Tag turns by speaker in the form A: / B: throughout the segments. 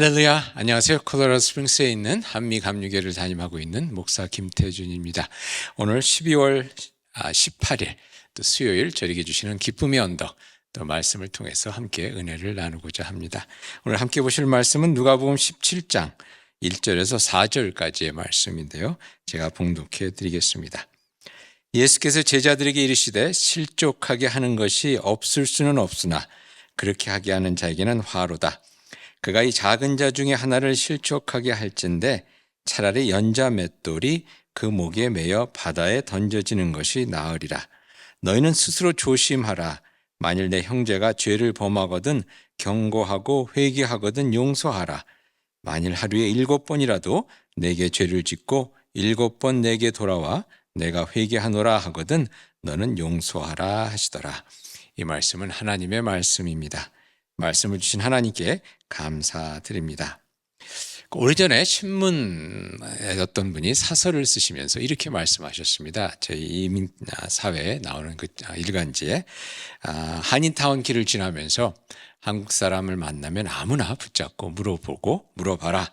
A: 할렐루야. 안녕하세요. 콜로라도 스프링스에 있는 한미 감리교를 담임하고 있는 목사 김태준입니다. 오늘 12월 18일 또 수요일 저에게 주시는 기쁨의 언덕 또 말씀을 통해서 함께 은혜를 나누고자 합니다. 오늘 함께 보실 말씀은 누가복음 17장 1절에서 4절까지의 말씀인데요. 제가 봉독해 드리겠습니다. 예수께서 제자들에게 이르시되 실족하게 하는 것이 없을 수는 없으나 그렇게 하게 하는 자에게는 화로다. 그가 이 작은 자 중에 하나를 실족하게 할진데 차라리 연자 맷돌이 그 목에 매여 바다에 던져지는 것이 나으리라. 너희는 스스로 조심하라. 만일 내 형제가 죄를 범하거든 경고하고 회개하거든 용서하라. 만일 하루에 일곱 번이라도 내게 죄를 짓고 일곱 번 내게 돌아와 내가 회개하노라 하거든 너는 용서하라 하시더라. 이 말씀은 하나님의 말씀입니다. 말씀을 주신 하나님께 감사드립니다. 오래전에 신문에 어떤 분이 사설을 쓰시면서 이렇게 말씀하셨습니다. 저희 이민 사회에 나오는 그 일간지에 아, 한인타운 길을 지나면서 한국 사람을 만나면 아무나 붙잡고 물어보고 물어봐라.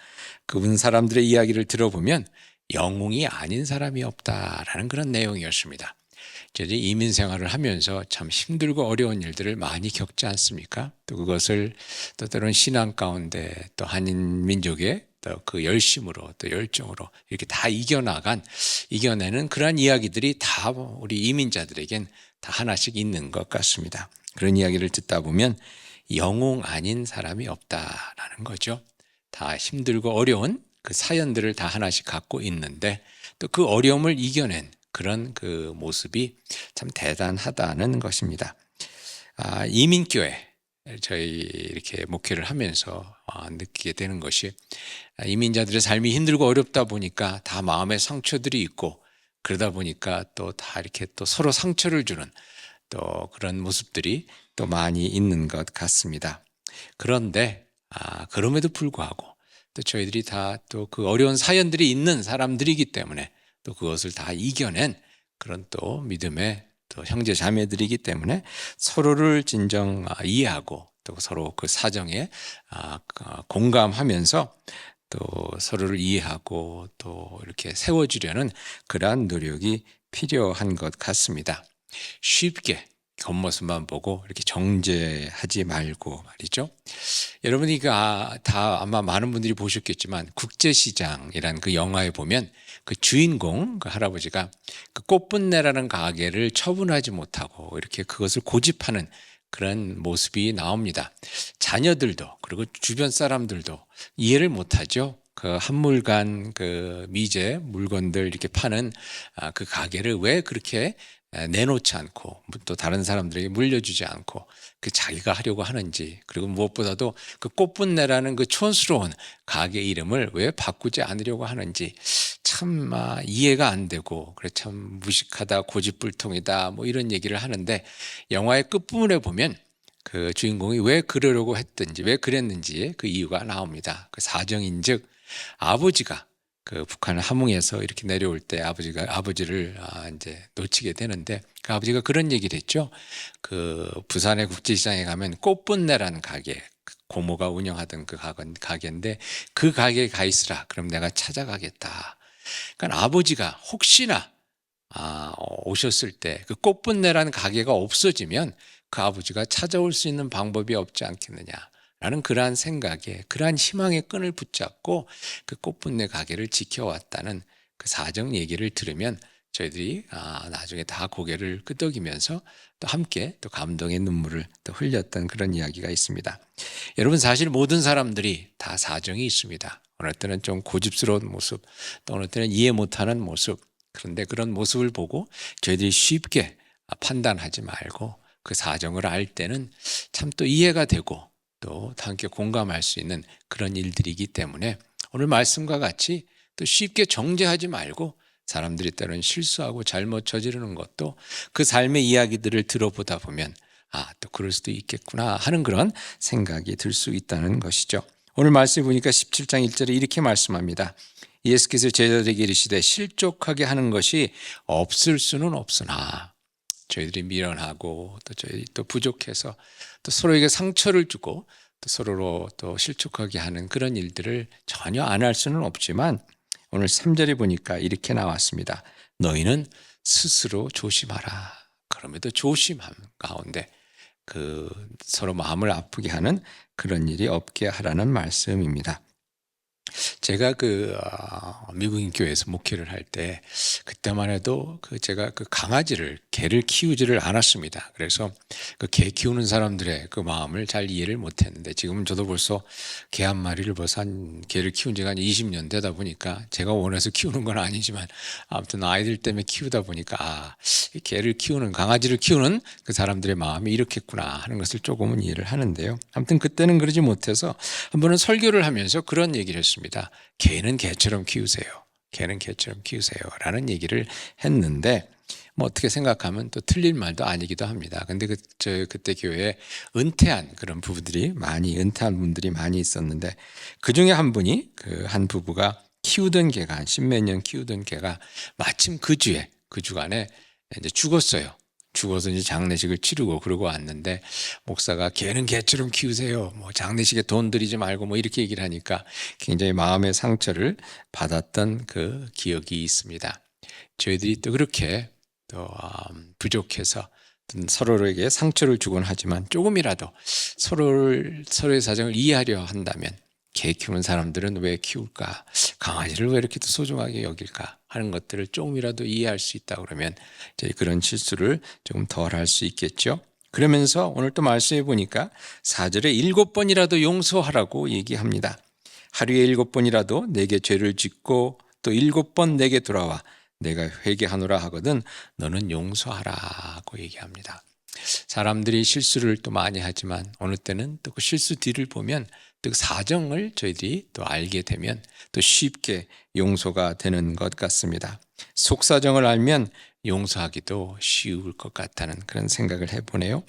A: 그분 사람들의 이야기를 들어보면 영웅이 아닌 사람이 없다라는 그런 내용이었습니다. 저희 이민 생활을 하면서 참 힘들고 어려운 일들을 많이 겪지 않습니까? 또 그것을 또 때로는 신앙 가운데 또 한인 민족의 또 그 열심으로 또 열정으로 이렇게 다 이겨나간 이겨내는 그러한 이야기들이 다 우리 이민자들에겐 다 하나씩 있는 것 같습니다. 그런 이야기를 듣다 보면 영웅 아닌 사람이 없다라는 거죠. 다 힘들고 어려운 그 사연들을 다 하나씩 갖고 있는데 또 그 어려움을 이겨낸 그런 그 모습이 참 대단하다는 것입니다. 아, 이민교회 저희 이렇게 목회를 하면서 아, 느끼게 되는 것이 아, 이민자들의 삶이 힘들고 어렵다 보니까 다 마음의 상처들이 있고 그러다 보니까 또 다 이렇게 또 서로 상처를 주는 또 그런 모습들이 또 많이 있는 것 같습니다. 그런데 아, 그럼에도 불구하고 또 저희들이 다 또 그 어려운 사연들이 있는 사람들이기 때문에 또 그것을 다 이겨낸 그런 또 믿음의 또 형제 자매들이기 때문에 서로를 진정 아, 이해하고 또 서로 그 사정에 아, 아, 공감하면서 또 서로를 이해하고 또 이렇게 세워주려는 그러한 노력이 필요한 것 같습니다. 쉽게 겉모습만 보고 이렇게 정죄하지 말고 말이죠. 여러분이 다 아마 많은 분들이 보셨겠지만 국제시장이라는 그 영화에 보면 그 주인공 그 할아버지가 그 꽃분내라는 가게를 처분하지 못하고 이렇게 그것을 고집하는 그런 모습이 나옵니다. 자녀들도 그리고 주변 사람들도 이해를 못하죠. 그 한물간 그 미제 물건들 이렇게 파는 아, 그 가게를 왜 그렇게 내놓지 않고 또 다른 사람들에게 물려주지 않고 그 자기가 하려고 하는지 그리고 무엇보다도 그 꽃분내라는 그 촌스러운 가게 이름을 왜 바꾸지 않으려고 하는지 참 아, 이해가 안 되고 그래 참 무식하다 고집불통이다 뭐 이런 얘기를 하는데 영화의 끝부분에 보면 그 주인공이 왜 그러려고 했든지 왜 그랬는지 그 이유가 나옵니다. 그 사정인즉 아버지가 그 북한 함흥에서 이렇게 내려올 때 아버지가 아버지를 아 이제 놓치게 되는데 그 아버지가 그런 얘기를 했죠. 그 부산의 국제시장에 가면 꽃분내라는 가게 그 고모가 운영하던 그 가게인데 그 가게에 가 있으라. 그럼 내가 찾아가겠다. 그러니까 아버지가 혹시나 아, 오셨을 때 그 꽃분내라는 가게가 없어지면 그 아버지가 찾아올 수 있는 방법이 없지 않겠느냐. 라는 그러한 생각에 그러한 희망의 끈을 붙잡고 그 꽃분내 가게를 지켜왔다는 그 사정 얘기를 들으면 저희들이 아, 나중에 다 고개를 끄덕이면서 또 함께 또 감동의 눈물을 또 흘렸던 그런 이야기가 있습니다. 여러분 사실 모든 사람들이 다 사정이 있습니다. 어느 때는 좀 고집스러운 모습, 또 어느 때는 이해 못하는 모습. 그런데 그런 모습을 보고 저희들이 쉽게 판단하지 말고 그 사정을 알 때는 참 또 이해가 되고 또 함께 공감할 수 있는 그런 일들이기 때문에 오늘 말씀과 같이 또 쉽게 정죄하지 말고 사람들이 때로는 실수하고 잘못 저지르는 것도 그 삶의 이야기들을 들어보다 보면 아, 또 그럴 수도 있겠구나 하는 그런 생각이 들 수 있다는 것이죠. 오늘 말씀 보니까 17장 1절에 이렇게 말씀합니다. 예수께서 제자들에게 이르시되 실족하게 하는 것이 없을 수는 없으나 저희들이 미련하고 또 저희 또 부족해서 또 서로에게 상처를 주고 또 서로로 또 실족하게 하는 그런 일들을 전혀 안 할 수는 없지만 오늘 3절에 보니까 이렇게 나왔습니다. 너희는 스스로 조심하라. 그럼에도 조심함 가운데 그 서로 마음을 아프게 하는 그런 일이 없게 하라는 말씀입니다. 제가 그 어, 미국인 교회에서 목회를 할 때 그때만 해도 그 제가 그 강아지를 개를 키우지를 않았습니다. 그래서 그 개 키우는 사람들의 그 마음을 잘 이해를 못했는데 지금은 저도 벌써 개 한 마리를 벌써 한 개를 키운 지가 한 20년 되다 보니까 제가 원해서 키우는 건 아니지만 아무튼 아이들 때문에 키우다 보니까 아, 이 개를 키우는 강아지를 키우는 그 사람들의 마음이 이렇겠구나 하는 것을 조금은 이해를 하는데요. 아무튼 그때는 그러지 못해서 한 번은 설교를 하면서 그런 얘기를 했습 니다. 개는 개처럼 키우세요. 개는 개처럼 키우세요. 라는 얘기를 했는데 뭐 어떻게 생각하면 또 틀린 말도 아니기도 합니다. 근데 그, 저, 그때 교회에 은퇴한 그런 부부들이 많이, 은퇴한 분들이 많이 있었는데 그 중에 한 분이 그 한 부부가 키우던 개가 한 십몇 년 키우던 개가 마침 그 주에, 그 주간에 이제 죽었어요. 죽어서 이제 장례식을 치르고 그러고 왔는데 목사가 개는 개처럼 키우세요. 뭐 장례식에 돈 들이지 말고 뭐 이렇게 얘기를 하니까 굉장히 마음의 상처를 받았던 그 기억이 있습니다. 저희들이 또 그렇게 또 음, 부족해서 서로에게 상처를 주곤 하지만 조금이라도 서로를 서로의 사정을 이해하려 한다면 개 키우는 사람들은 왜 키울까? 강아지를 왜 이렇게 또 소중하게 여길까? 하는 것들을 조금이라도 이해할 수 있다 그러면 저희 그런 실수를 조금 덜 할 수 있겠죠. 그러면서 오늘 또 말씀해 보니까 4절에 일곱 번이라도 용서하라고 얘기합니다. 하루에 일곱 번이라도 내게 죄를 짓고 또 일곱 번 내게 돌아와 내가 회개하노라 하거든 너는 용서하라고 얘기합니다. 사람들이 실수를 또 많이 하지만 어느 때는 또 그 실수 뒤를 보면 또그 사정을 저희들이 또 알게 되면 또 쉽게 용서가 되는 것 같습니다. 속사정을 알면 용서하기도 쉬울 것 같다는 그런 생각을 해보네요.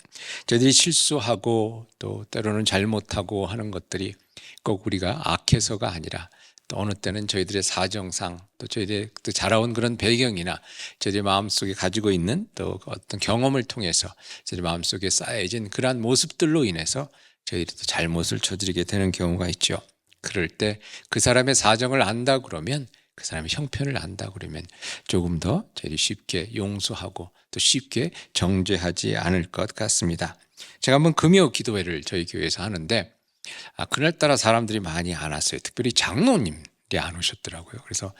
A: 저희들이 실수하고 또 때로는 잘못하고 하는 것들이 꼭 우리가 악해서가 아니라 또 어느 때는 저희들의 사정상 또 저희들의 또 자라온 그런 배경이나 저희들 마음속에 가지고 있는 또 어떤 경험을 통해서 저희들 마음속에 쌓여진 그러한 모습들로 인해서 저희들이 또 잘못을 저지르게 되는 경우가 있죠. 그럴 때 그 사람의 사정을 안다 그러면 그 사람의 형편을 안다 그러면 조금 더 저희들이 쉽게 용서하고 또 쉽게 정죄하지 않을 것 같습니다. 제가 한번 금요 기도회를 저희 교회에서 하는데 아, 그날따라 사람들이 많이 안 왔어요. 특별히 장로님들이 안 오셨더라고요. 그래서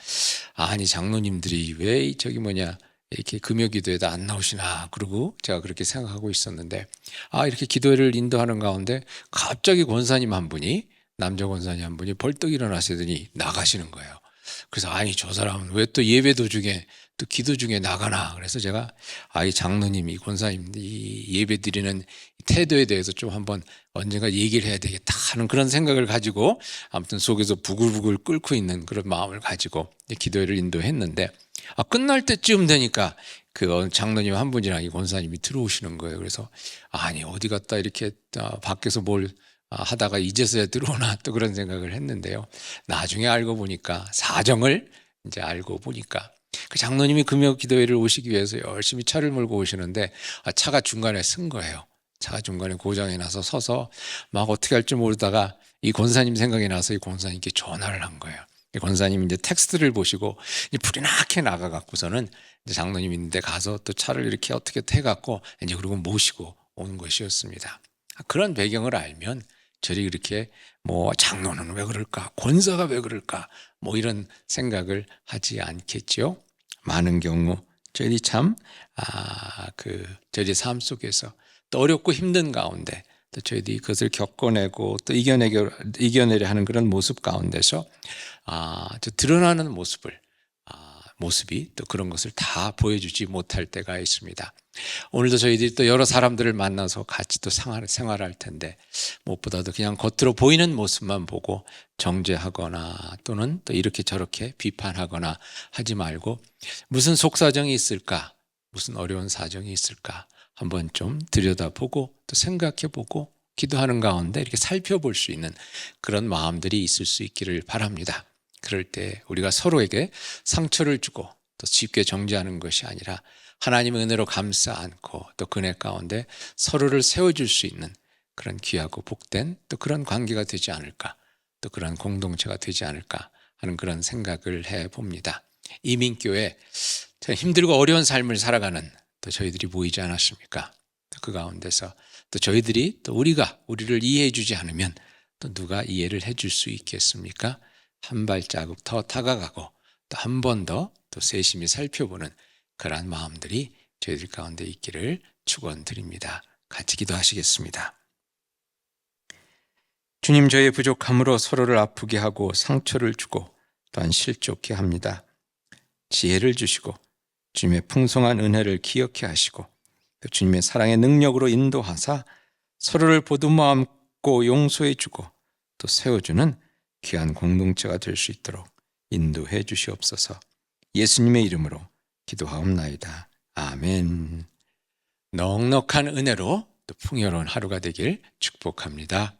A: 아니 장로님들이 왜 저기 뭐냐 이렇게 금요 기도에도 안 나오시나 그러고 제가 그렇게 생각하고 있었는데 아 이렇게 기도회를 인도하는 가운데 갑자기 권사님 한 분이 남자 권사님 한 분이 벌떡 일어나시더니 나가시는 거예요. 그래서 아니 저 사람은 왜 또 예배 도 중에 또 기도 중에 나가나 그래서 제가 아이 장로님 이 권사님 이 예배 드리는 태도에 대해서 좀 한번 언젠가 얘기를 해야 되겠다 하는 그런 생각을 가지고 아무튼 속에서 부글부글 끓고 있는 그런 마음을 가지고 기도회를 인도했는데 아, 끝날 때쯤 되니까 그 장로님 한 분이랑 이 권사님이 들어오시는 거예요. 그래서 아니 어디 갔다 이렇게 아, 밖에서 뭘 아, 하다가 이제서야 들어오나 또 그런 생각을 했는데요. 나중에 알고 보니까 사정을 이제 알고 보니까 그 장로님이 금요 기도회를 오시기 위해서 열심히 차를 몰고 오시는데 아, 차가 중간에 쓴 거예요. 차가 중간에 고장이 나서 서서 막 어떻게 할지 모르다가 이 권사님 생각이 나서 이 권사님께 전화를 한 거예요. 이 권사님이 이제 텍스트를 보시고 이 불이 나게 나가 갖고서는 장로님 있는데 가서 또 차를 이렇게 어떻게 태 갖고 이제 그리고 모시고 오는 것이었습니다. 아, 그런 배경을 알면 저리 그렇게 뭐 장로는 왜 그럴까, 권사가 왜 그럴까, 뭐 이런 생각을 하지 않겠죠. 많은 경우 저희들이 참, 아, 그, 저희의 삶 속에서 또 어렵고 힘든 가운데 또 저희들이 그것을 겪어내고 또 이겨내려, 이겨내려 하는 그런 모습 가운데서 아, 저 드러나는 모습을, 아, 모습이 또 그런 것을 다 보여주지 못할 때가 있습니다. 오늘도 저희들이 또 여러 사람들을 만나서 같이 또 생활, 생활할 텐데 무엇보다도 그냥 겉으로 보이는 모습만 보고 정죄하거나 또는 또 이렇게 저렇게 비판하거나 하지 말고 무슨 속사정이 있을까? 무슨 어려운 사정이 있을까? 한번 좀 들여다보고 또 생각해보고 기도하는 가운데 이렇게 살펴볼 수 있는 그런 마음들이 있을 수 있기를 바랍니다. 그럴 때 우리가 서로에게 상처를 주고 또 쉽게 정죄하는 것이 아니라 하나님의 은혜로 감싸 안고 또 그네 가운데 서로를 세워줄 수 있는 그런 귀하고 복된 또 그런 관계가 되지 않을까, 또 그런 공동체가 되지 않을까 하는 그런 생각을 해 봅니다. 이민교회 참 힘들고 어려운 삶을 살아가는 또 저희들이 보이지 않았습니까? 또그 가운데서 또 저희들이 또 우리가 우리를 이해해 주지 않으면 또 누가 이해를 해 줄 수 있겠습니까? 한 발자국 더 다가가고 또 한 번 더 또 세심히 살펴보는 그러한 마음들이 저희들 가운데 있기를 축원드립니다. 같이 기도하시겠습니다. 주님 저의 부족함으로 서로를 아프게 하고 상처를 주고 또한 실족케 합니다. 지혜를 주시고 주님의 풍성한 은혜를 기억해 하시고 또 주님의 사랑의 능력으로 인도하사 서로를 보듬어 안고 용서해 주고 또 세워주는 귀한 공동체가 될 수 있도록 인도해 주시옵소서 예수님의 이름으로 기도하옵나이다. 아멘. 넉넉한 은혜로 또 풍요로운 하루가 되길 축복합니다.